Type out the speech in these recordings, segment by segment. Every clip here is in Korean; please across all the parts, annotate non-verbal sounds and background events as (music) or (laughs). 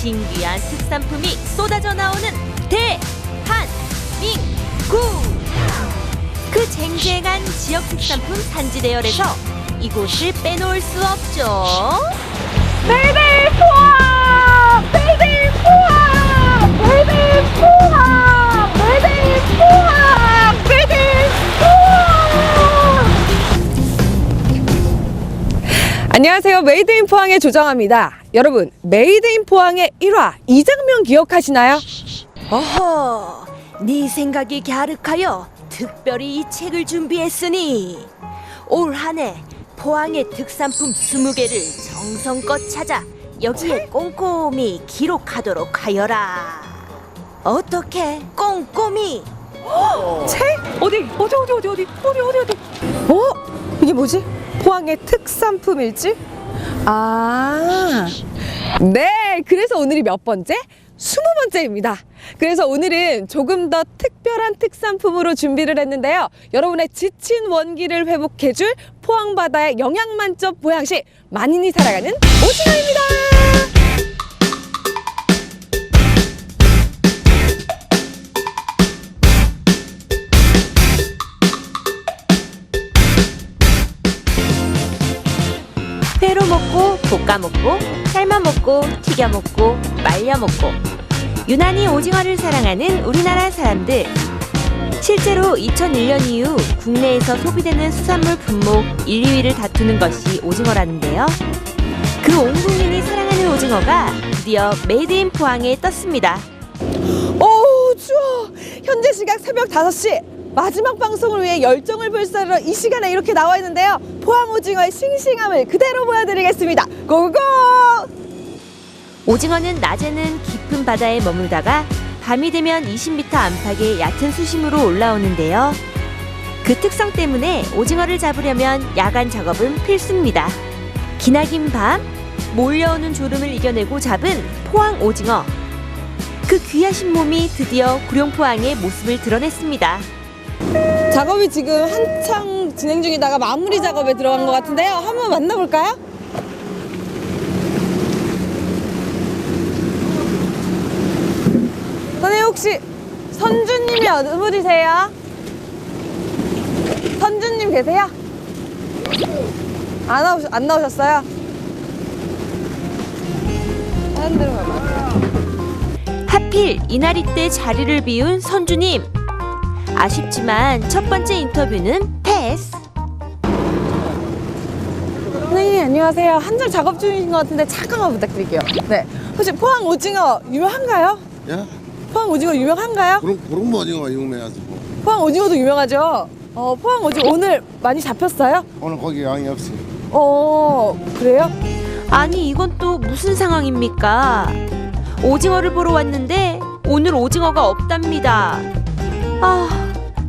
진귀한 특산품이 쏟아져 나오는 대한민국! 그 쟁쟁한 지역 특산품 산지 대열에서 이곳을 빼놓을 수 없죠. 베이비 포항! 베이비 포항! 베이비 포항! 베이비 포항! 베이비 포항! 안녕하세요. 메이드 인 포항의 조정아입니다. 여러분, 메이드 인 포항의 1화 이 장면 기억하시나요? 어허, 네 생각이 갸륵하여 특별히 이 책을 준비했으니 올 한해 포항의 특산품 20개를 정성껏 찾아 여기에 꼼꼼히 기록하도록 하여라. 어떻게 꼼꼼히? 책? 어디? 어디 어디 어디 어디 어디 어디 어디? 어? 이게 뭐지? 포항의 특산품 일지? 아, 네. 그래서 오늘이 몇 번째? 스무 번째입니다. 그래서 오늘은 조금 더 특별한 특산품으로 준비를 했는데요. 여러분의 지친 원기를 회복해줄 포항 바다의 영양 만점 보양식 만인이 살아가는 오징어입니다. 유난히 오징어를 사랑하는 우리나라 사람들. 실제로 2001년 이후 국내에서 소비되는 수산물 품목 1, 2위를 다투는 것이 오징어라는데요. 그 온 국민이 사랑하는 오징어가 드디어 메이드 인 포항에 떴습니다. 오 추워! 현재 시각 새벽 5시. 마지막 방송을 위해 열정을 불사르러 이 시간에 이렇게 나와 있는데요. 포항 오징어의 싱싱함을 그대로 보여드리겠습니다. 고고 오징어는 낮에는 깊은 바다에 머물다가 밤이 되면 20m 안팎의 얕은 수심으로 올라오는데요. 그 특성 때문에 오징어를 잡으려면 야간 작업은 필수입니다. 기나긴 밤, 몰려오는 졸음을 이겨내고 잡은 포항 오징어. 그 귀하신 몸이 드디어 구룡포항의 모습을 드러냈습니다. 작업이 지금 한창 진행 중이다가 마무리 작업에 들어간 것 같은데요 한번 만나볼까요? 선생님 혹시 선주님이 어느 분이세요? 선주님 계세요? 안, 나오안 나오셨어요? 다른 데로 가봐요 하필 이날이 때 자리를 비운 선주님. 아쉽지만 첫 번째 인터뷰는 패스. 선생님 안녕하세요. 한절 작업 중이신 것 같은데 잠깐만 부탁드릴게요. 네. 혹시 포항 오징어 유명한가요? 야, 포항 오징어 유명한가요? 그런 그런 거 어디가 유명해가지고 포항 오징어도 유명하죠. 어, 포항 오징어 오늘 많이 잡혔어요? 오늘 거기 양이 없어요. 어, 그래요? 아니 이건 또 무슨 상황입니까? 오징어를 보러 왔는데 오늘 오징어가 없답니다. 아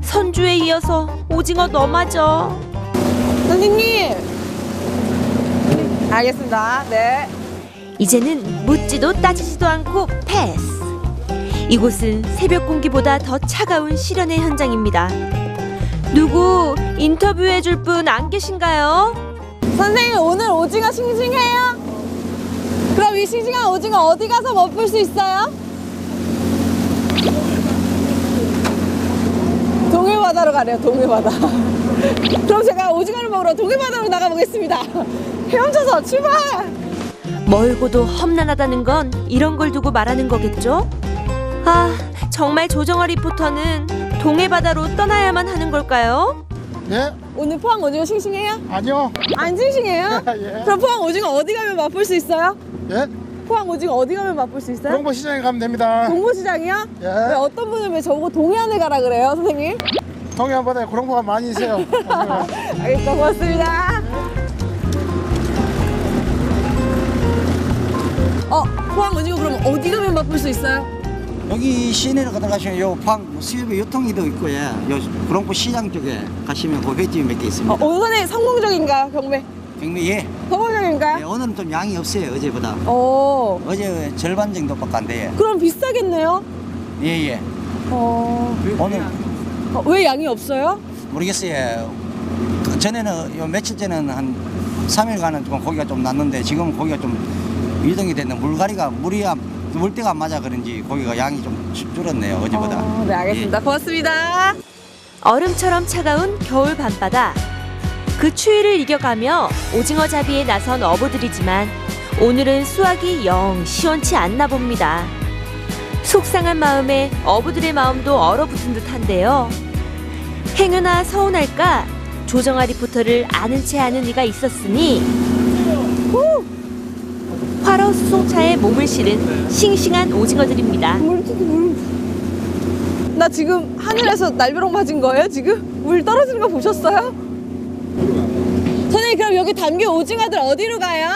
선주에 이어서 오징어 너마저. 선생님. 알겠습니다. 네. 이제는 묻지도 따지지도 않고 패스. 이곳은 새벽 공기보다 더 차가운 실현의 현장입니다. 누구 인터뷰해 줄 분 안 계신가요? 선생님 오늘 오징어 싱싱해요? 그럼 이 싱싱한 오징어 어디 가서 맛볼 수 있어요? 동해바다로 가래요 동해바다 (laughs) 그럼 제가 오징어를 먹으러 동해바다로 나가보겠습니다 헤엄쳐서 출발 멀고도 험난하다는 건 이런 걸 두고 말하는 거겠죠? 아, 정말 조정아 리포터는 동해바다로 떠나야만 하는 걸까요? 예? 오늘 포항 오징어 싱싱해요? 아니요. 안 싱싱해요? (laughs) 예. 그럼 포항 오징어 어디 가면 맛볼 수 있어요? 예? 포항 오징어 어디 가면 맛볼 수 있어요? 공보 시장에 가면 됩니다. 동부시장이요? 예. 왜 어떤 분은 왜 저보고 동해안에 가라 그래요, 선생님? 동해안바다에 그런 거가 많이 있어요. (laughs) 알겠습니다. 고맙습니다. 어, 포항 오징어 그럼 어디 가면 맛볼 수 있어요? 여기 시내로 들어가시면 요 포항 수협의 유통기도 있고요. 요 구롱포 시장 쪽에 가시면 그 횟집이 몇개 어, 있습니다. 오늘은 성공적인가요, 경매? 경매 예. 네, 성공적인가요? 오늘은 좀 양이 없어요 어제보다. 어, 어제 절반 정도밖에 안 돼요. 그럼 비싸겠네요? 예 예. 어, 오늘 어, 왜 양이 없어요? 모르겠어요. 그 전에는 요 며칠 전에는 한 3일간은 좀 고기가 좀 났는데 지금은 고기가 좀 이동이 됐는데 물갈이가 물이 안- 물때가 안 맞아 그런지 고기가 양이 좀 줄- 줄었네요 어제보다. 어, 네, 알겠습니다. 고맙습니다. 얼음처럼 차가운 겨울 밤바다. 그 추위를 이겨가며 오징어 잡이에 나선 어부들이지만 오늘은 수확이 영 시원치 않나 봅니다. 속상한 마음에 어부들의 마음도 얼어붙은 듯한데요. 행여나 서운할까 조정아 리포터를 아는 체 아는 이가 있었으니 후! 화로 수송차에 몸을 실은 싱싱한 오징어들입니다. 나 지금 하늘에서 날벼락 맞은 거예요, 지금? 물 떨어지는 거 보셨어요? 선생님, 그럼 여기 담겨 오징어들 어디로 가요?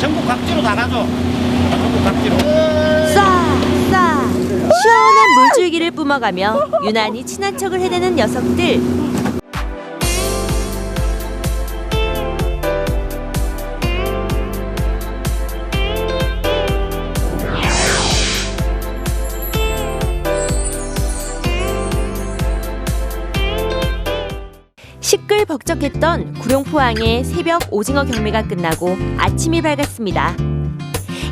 전국 각지로 다 가죠. 전국 각지로. 싸! 싸! 시원한 물줄기를 뿜어가며 유난히 친한 척을 해대는 녀석들. 시끌벅적했던 구룡포항의 새벽 오징어 경매가 끝나고 아침이 밝았습니다.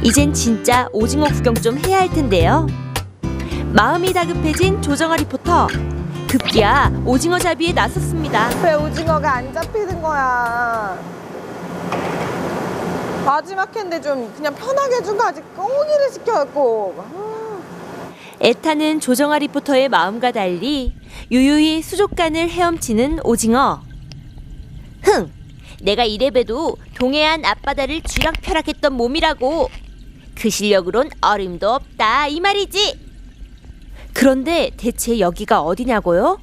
이젠 진짜 오징어 구경 좀 해야 할 텐데요. 마음이 다급해진 조정아 리포터. 급기야 오징어 잡이에 나섰습니다. 왜 오징어가 안 잡히는 거야? 마지막 회인데 좀 그냥 편하게 해준 거 아직 꽁이를 시켜갖고. 아. 애타는 조정아 리포터의 마음과 달리 유유히 수족관을 헤엄치는 오징어. 흥! 내가 이래봬도 동해안 앞바다를 쥐락펴락했던 몸이라고. 그 실력으론 어림도 없다 이 말이지. 그런데 대체 여기가 어디냐고요?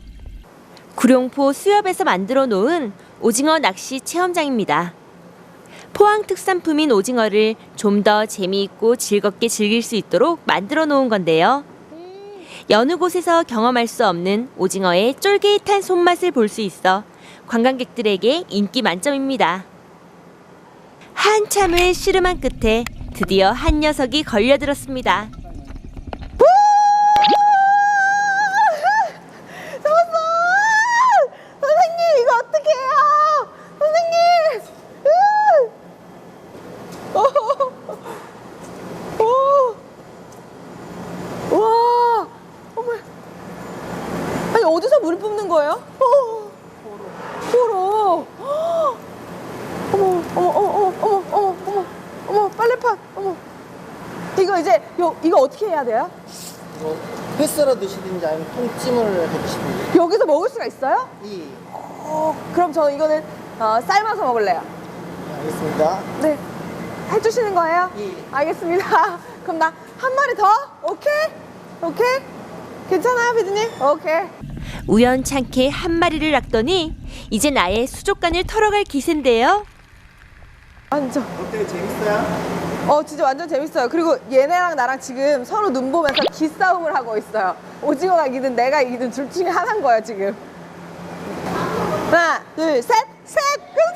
구룡포 수협에서 만들어 놓은 오징어 낚시 체험장입니다. 포항 특산품인 오징어를 좀 더 재미있고 즐겁게 즐길 수 있도록 만들어 놓은 건데요. 여느 곳에서 경험할 수 없는 오징어의 쫄깃한 손맛을 볼 수 있어 관광객들에게 인기 만점입니다. 한참을 씨름한 끝에 드디어 한 녀석이 걸려들었습니다. 요, 이거 어떻게 해야 돼요? 회 썰어 드시든지 아니면 통찜을 해 드시든지 여기서 먹을 수가 있어요? 이 어, 그럼 저는 이거는 어, 삶아서 먹을래요. 알겠습니다. 네. 해주시는 거예요? 예. 알겠습니다. (laughs) 그럼 나 한 마리 더? 오케이? 오케이? 괜찮아요, 비드님? 오케이. 우연찮게 한 마리를 낚더니 이제 나의 수족관을 털어갈 기세인데요. 완전. 어때요? 재밌어요? 어, 진짜 완전 재밌어요. 그리고 얘네랑 나랑 지금 서로 눈 보면서 기싸움을 하고 있어요. 오징어가 이기든 내가 이기든 둘 중에 하나인 거예요, 지금. 하나, 둘, 셋, 셋! 그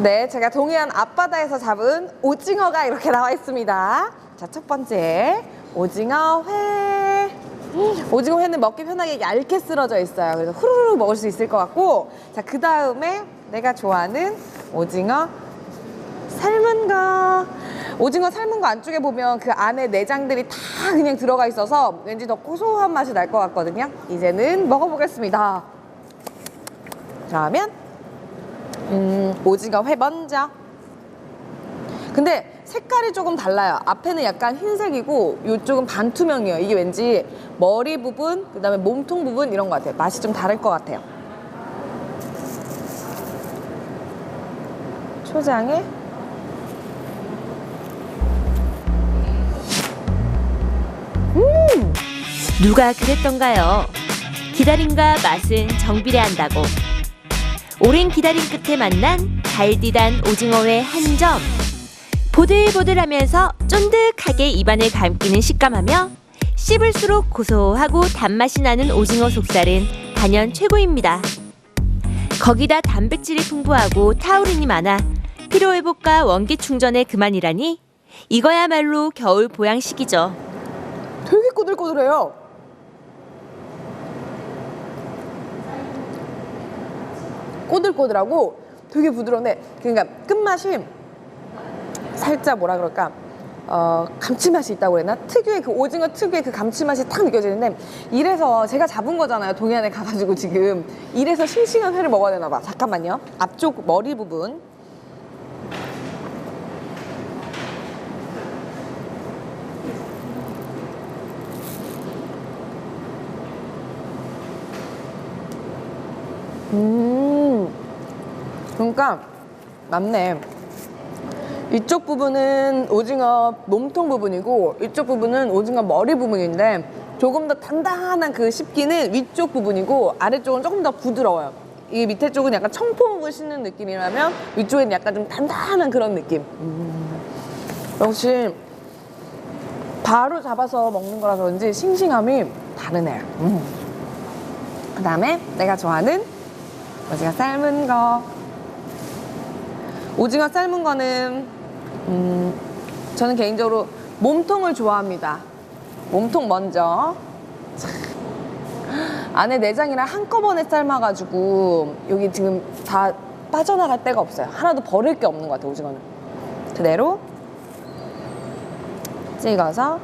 네, 제가 동해안 앞바다에서 잡은 오징어가 이렇게 나와 있습니다. 자, 첫 번째 오징어 회. 음, 오징어 회는 먹기 편하게 얇게 쓸어져 있어요. 그래서 후루룩 먹을 수 있을 것 같고, 자, 그 다음에 내가 좋아하는 오징어 삶은 거. 오징어 삶은 거 안쪽에 보면 그 안에 내장들이 다 그냥 들어가 있어서 왠지 더 고소한 맛이 날 것 같거든요. 이제는 먹어보겠습니다. 그러면 음, 오징어 회 먼저. 근데 색깔이 조금 달라요. 앞에는 약간 흰색이고 이쪽은 반투명이에요. 이게 왠지 머리 부분, 그 다음에 몸통 부분 이런 것 같아요. 맛이 좀 다를 것 같아요. 초장에 누가 그랬던가요? 기다림과 맛은 정비례한다고. 오랜 기다림 끝에 만난 달디단 오징어회 한 점. 보들보들하면서 쫀득하게 입안을 감기는 식감하며 씹을수록 고소하고 단맛이 나는 오징어 속살은 단연 최고입니다. 거기다 단백질이 풍부하고 타우린이 많아 피로 회복과 원기 충전에 그만이라니 이거야말로 겨울 보양식이죠. 되게 꼬들꼬들해요. 꼬들꼬들하고 되게 부드러운데 그러니까 끝맛이 살짝 뭐라 그럴까 어, 감칠맛이 있다고 그랬나? 특유의 그 오징어 특유의 그 감칠맛이 딱 느껴지는데 이래서 제가 잡은 거잖아요. 동해안에 가가지고 지금 이래서 싱싱한 회를 먹어야 되나 봐. 잠깐만요. 앞쪽 머리 부분 그러니까 맞네. 이쪽 부분은 오징어 몸통 부분이고 이쪽 부분은 오징어 머리 부분인데 조금 더 단단한 그 씹기는 위쪽 부분이고 아래쪽은 조금 더 부드러워요. 이 밑에 쪽은 약간 청포묵을 씹는 느낌이라면 위쪽엔 약간 좀 단단한 그런 느낌. 음, 역시 바로 잡아서 먹는 거라 그런지 싱싱함이 다르네요. 음. 그 다음에 내가 좋아하는 오징어 삶은 거. 오징어 삶은 거는 음, 저는 개인적으로 몸통을 좋아합니다. 몸통 먼저. 참. 안에 내장이랑 한꺼번에 삶아가지고 여기 지금 다 빠져나갈 데가 없어요. 하나도 버릴 게 없는 것 같아요, 오징어는. 그대로 찍어서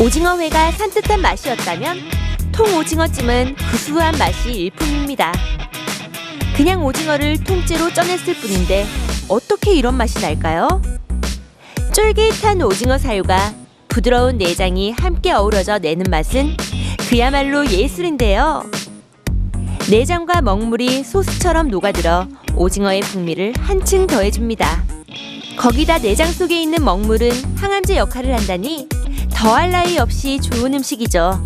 오징어회가 산뜻한 맛이었다면 통오징어찜은 구수한 맛이 일품입니다. 그냥 오징어를 통째로 쪄냈을 뿐인데 어떻게 이런 맛이 날까요? 쫄깃한 오징어 사유가 부드러운 내장이 함께 어우러져 내는 맛은 그야말로 예술인데요. 내장과 먹물이 소스처럼 녹아들어 오징어의 풍미를 한층 더해줍니다. 거기다 내장 속에 있는 먹물은 항암제 역할을 한다니 더할 나위 없이 좋은 음식이죠.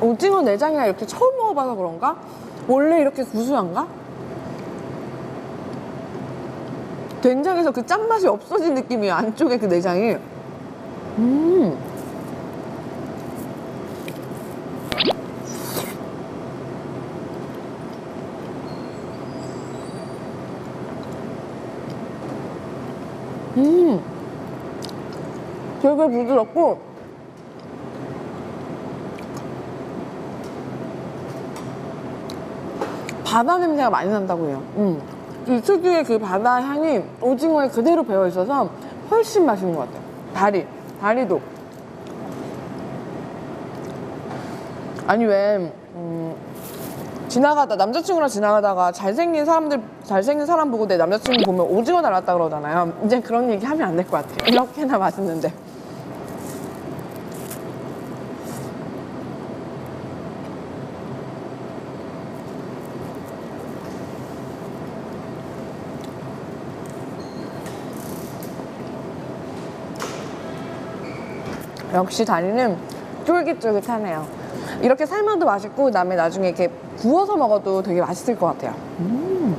오징어 내장이랑 이렇게 처음 먹어봐서 그런가? 원래 이렇게 구수한가? 된장에서 그 짠맛이 없어진 느낌이에요. 안쪽에 그 내장이. 음. 음. 되게 부드럽고 바다 냄새가 많이 난다고 해요. 음. 이 특유의 그 바다 향이 오징어에 그대로 배어 있어서 훨씬 맛있는 것 같아요. 다리, 다리도. 아니 왜 음, 지나가다 남자친구랑 지나가다가 잘생긴 사람들 잘생긴 사람 보고 내 남자친구 보면 오징어 닮았다 그러잖아요. 이제 그런 얘기 하면 안 될 것 같아요. 이렇게나 맛있는데. 역시 다리는 쫄깃쫄깃하네요. 이렇게 삶아도 맛있고 그다음에 나중에 이렇게 구워서 먹어도 되게 맛있을 것 같아요. 음.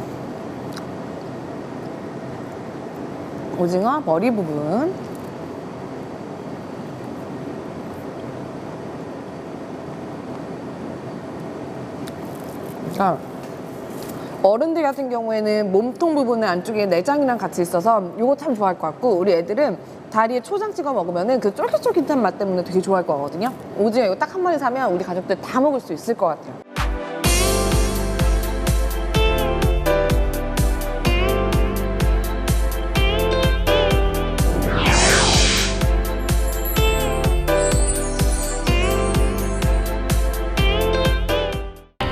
오징어 머리 부분. 자, 어른들 같은 경우에는 몸통 부분은 안쪽에 내장이랑 같이 있어서 이거 참 좋아할 것 같고 우리 애들은 다리에 초장 찍어 먹으면은 그 쫄깃쫄깃한 맛 때문에 되게 좋아할 것 같거든요. 오징어 이거 딱 한 마리 사면 우리 가족들 다 먹을 수 있을 것 같아요.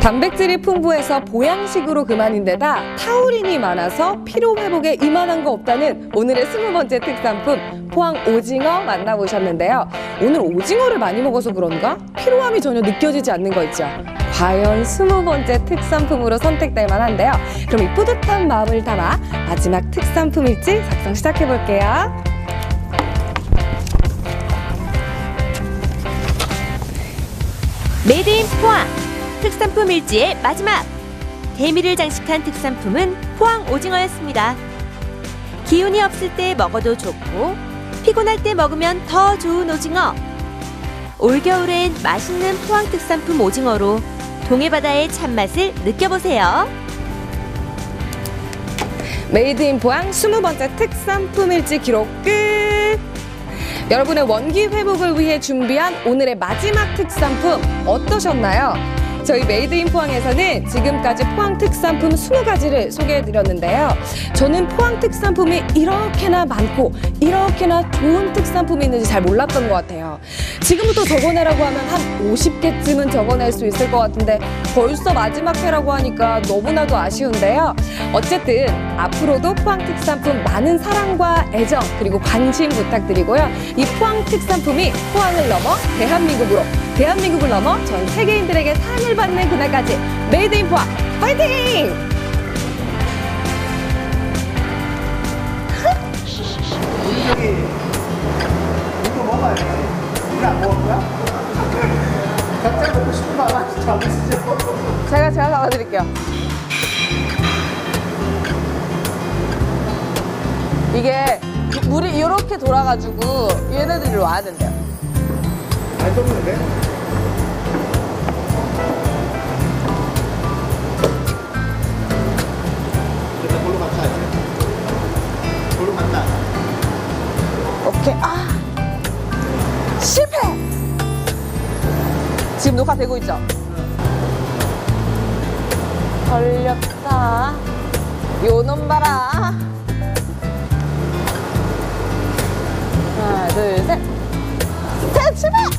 단백질이 풍부해서 보양식으로 그만인데다 타우린이 많아서 피로 회복에 이만한 거 없다는 오늘의 스무 번째 특산품 포항 오징어 만나보셨는데요. 오늘 오징어를 많이 먹어서 그런가 피로함이 전혀 느껴지지 않는 거 있죠. 과연 스무 번째 특산품으로 선택될 만한데요. 그럼 이 뿌듯한 마음을 담아 마지막 특산품 일지 작성 시작해 볼게요. 메이드 인 포항 특산품 일지의 마지막 대미를 장식한 특산품은 포항 오징어였습니다. 기운이 없을 때 먹어도 좋고 피곤할 때 먹으면 더 좋은 오징어. 올겨울엔 맛있는 포항 특산품 오징어로 동해바다의 참맛을 느껴보세요. 메이드 인 포항 20번째 특산품 일지 기록 끝! 여러분의 원기 회복을 위해 준비한 오늘의 마지막 특산품 어떠셨나요? 저희 메이드 인 포항에서는 지금까지 포항 특산품 20가지를 소개해 드렸는데요. 저는 포항 특산품이 이렇게나 많고 이렇게나 좋은 특산품이 있는지 잘 몰랐던 것 같아요. 지금부터 적어내라고 하면 한 50개쯤은 적어낼 수 있을 것 같은데 벌써 마지막 회라고 하니까 너무나도 아쉬운데요. 어쨌든 앞으로도 포항 특산품 많은 사랑과 애정 그리고 관심 부탁드리고요. 이 포항 특산품이 포항을 넘어 대한민국으로 대한민국을 넘어 전 세계인들에게 사랑을 받는 그날까지 메이드 인 포항 파이팅! 이거 먹어야지. 우리 안 먹을 거야? 각자 먹고 싶은 거 하나씩 잡으시죠. 제가 제가 잡아드릴게요. 이게 물이 이렇게 돌아가지고 얘네들이 와야 된대요. 안 썩는데? 일단 골로 갔다 하지. 골로 갔다. 오케이. 아 실패. 지금 녹화되고 있죠? 걸렸다. 요놈 봐라. 하나, 둘, 셋. 셋, 실패. 못 잡았어. 둘, 셋. 아! 실패! 원래 한발 잡아.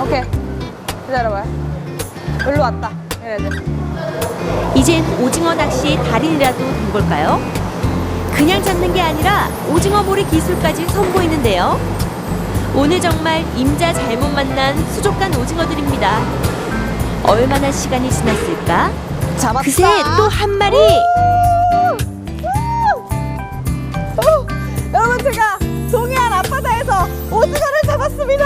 오케이. 기다려봐요. 일로 왔다. 얘네들. 이젠 오징어 낚시의 달인이라도 된 걸까요? 그냥 잡는 게 아니라 오징어 몰이 기술까지 선보이는데요. 오늘 정말 임자 잘못 만난 수족관 오징어들입니다. 얼마나 시간이 지났을까? 그 잡았다. 그새 또 한 마리. 여러분 제가 동해안 앞바다에서 오징어를 잡았습니다.